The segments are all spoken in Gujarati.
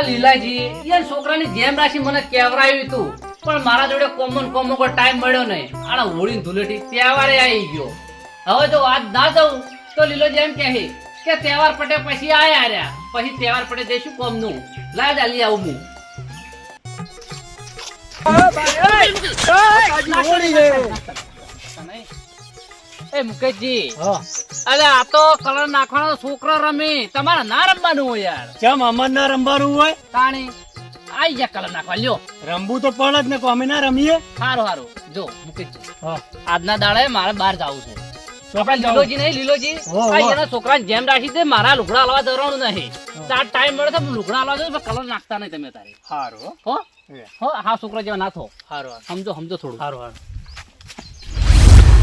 આ લીલાજી એ છોકરાની જેમ રાશિ મને કેવરાયું હતું પણ મારા જોડે કોમન કોમો કોઈ ટાઈમ મળ્યો નહીં. આના હોળી ધૂલેટી તહેવારે આવી ગયો. હવે જો આજ ના જવું તો લીલો જેમ કહે કે તહેવાર પટે પછી આયા રહ્યા. પછી તહેવાર પટે જઈશું કોમનું. લાજ આલી આવું હું. એ મુકેશજી અરે આ તો કલર નાખવાનો છોકરો રમી. તમારે ના રમવાનું હોય યાર. કેમ અમર ના રમવાનું હોય? તાણી આઈ જા કલર નાખવા. લ્યો. રમવું તો પડે જ ને અમે ના રમીએ. સારું સારું જો મૂકી જ આજના દાડે મારે બહાર જવું છે. લીલોજી નહીં લીલોજી. એના છોકરાને જેમ રાખી દે મારા લુગડા હલવા ધરવાનું નહીં. ચાર ટાઈમ મળે તો લુગડા હલવા દો કલર નાખતા નહીં તમે તારે. સારું હો. હો? હા છોકરા જેવા ના થો હારું. સમજો સમજો થોડું. સારું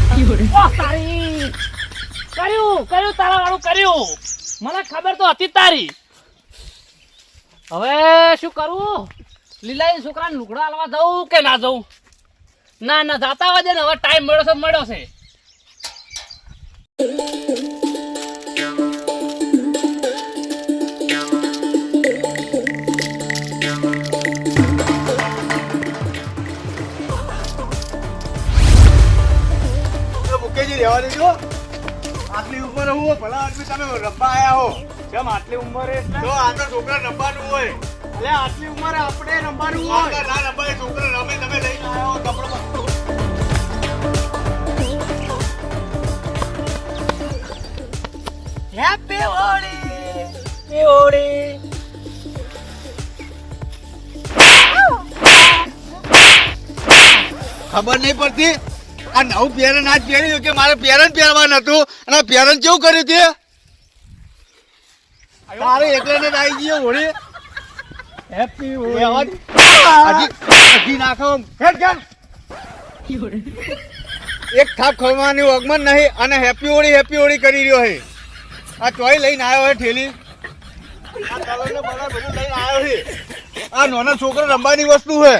સારું તારી. કર્યું કર્યું, તારા વાળું કર્યું. મને ખબર તો હતી તારી. હવે શું કરવું લીલા છોકરાને લુગડા હાલવા જવું કે ના જવું ના ના, જાતા હોય ને, હવે ટાઈમ મળ્યો છે મળ્યો છે. મુકેજી રહેવા દેજો. આટલી ઉંમર હું ભલા આદમી તમે રમવા આયા હો. કેમ આટલી ઉંમરે જો આ તો છોકરા રમવાનું હોય. એટલે આટલી ઉંમરે આપણે રમવાનું હોય. તો ના રમવા છોકરા રમે તમે લઈને આવ્યા હો કપડો હેપી હોળી હેપી હોળી ખબર નહીં પડતી? આ નવું પેરન આજ પહેર્યું કે મારે પેરન પહેરવાનું હતું? અને આ પેરન કેવું કર્યું તે? તારે એકલે ને આવી ગયો હોળી. હેપી હોળી હજી નાખો ખેડ ખેડ એક થાપ ખવવાની વગમન નહીં અને હેપી હોળી હેપી હોળી કરી રહ્યો હે આ ચોઈ લઈને આવ્યો હે ઠેલી. આ બધું લઈને આવ્યો છે. આ નાના છોકરો રમવાની વસ્તુ છે.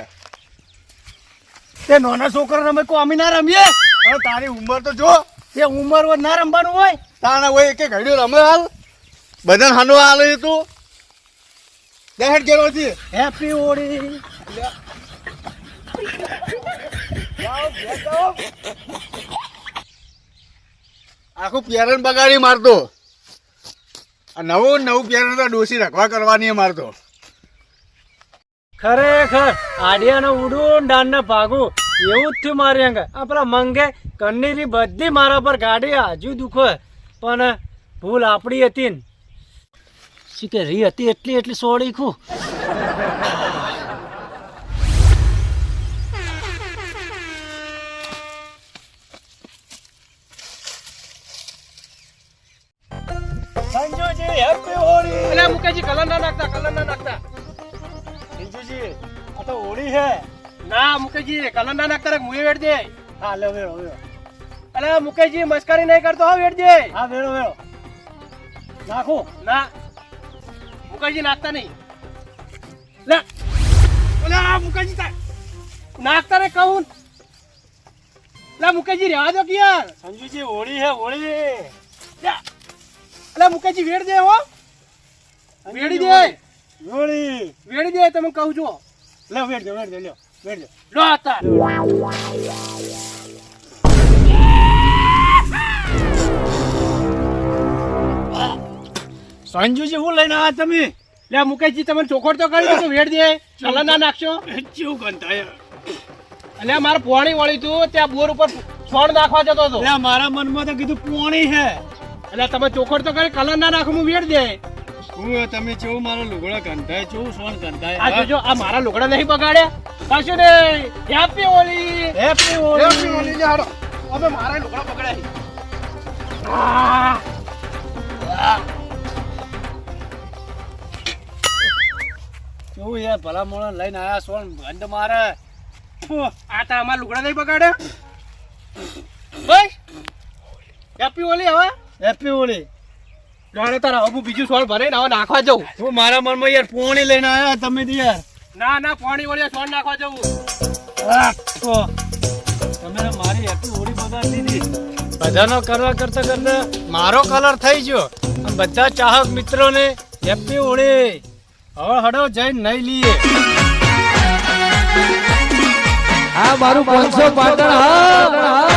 તે નાના છોકરા રમે કો અમે ના રમીએ? હવે તારી ઉંમર તો જો. એ ઉંમર હોય ના રમવાનું હોય? તારા હોય એક ઘડી રમે હાલ. બધા હાનો હાલ તું. દેખાડ કેવો છે હેપી હોળી આખું પેરણ બગાડી મારતો. આ નવું નવું પેરણ તો ડોસી રખવા કરવાની મારતો. ખરેખર આડિયાનો ઉડું ડાનને ભાગું, એવું જ થયું મારી અંગે. આ મંગે કન્નીરી બધી મારા પર ગાડી હજુ દુખો. પણ ભૂલ આપણી હતી ને. શું કે રી હતી એટલી એટલી સોડી ખું? સંજોજી હેપી હોળી! એટલે મુકેશજી, કલર નાખતા કલર નાખતા. સંજુજી આ તો હોળી હે ના મુકેશજી કલર ના નાખતા રે મુએ વેડ દે. હા લે વેળો વેળો અલે મુકેશજી મસ્કરી નહીં કરતો હો વેડ દે. હા વેળો વેળો નાખો. ના મુકેશજી નાખતા નહીં. લે. ઓલે મુકેશજી તા નાખતા રે કહું. લે મુકેશજી રહેવા દો કે યાર સંજુજી હોળી હે હોળી. લે. મુકેશજી વેડ દે હો. વેડી દે. હોળી વેડી દે તમે કહું છો. લે વેડ દે વેડ દે લ્યો વેડ દે. લો આતા સંજુજી હું લઈને આવ્યા તમે? લે મુકેશજી તમે ચોખોટ તો કરી તો વેડ દે. ચલા ના નાખશો. કેવું ગંધાય? અલે મારે પોણી વળી તું ત્યાં બોર ઉપર છોડ નાખવા જતો હતો. મારા મનમાં તો કીધું પોણી હે એટલે તમે ચોખોટ તો કરી કલર ના નાખો હું વેડ દે. હું તમે કેવું મારો લુગડા ગંધાય કેવું સોન ગંધાય? આ જોજો આ મારા લુગડા નહીં બગાડ્યા કશું નહીં happy Holi. Happy happy Holi હાડો હવે મારા લુગડા બગડ્યા. આ કેવું યાર ભલા મોણા લઈને આયા સોન ગંધ મારે. આ તો અમારા લુગડા નહીં બગાડ્યા બસ હેપી હોલી હવે. હેપી હોળી જાણે તારા હવે બીજું સોળ ભરે હવે નાખવા જવું. હું મારા મનમાં યાર પોણી લઈને આવ્યા તમે યાર. ના ના પાણી વળી સોળ નાખવા જવું. તમે મારી હેપી હોળી બગાડી દીધી બધાનો કરવા કરતા કરતા મારો કલર થઈ ગયો. અને બધા ચાહક મિત્રોને હેપી હોળી. હવે હડો જઈને નહીં લઈએ આ મારું પાંચસો પાટણ હા.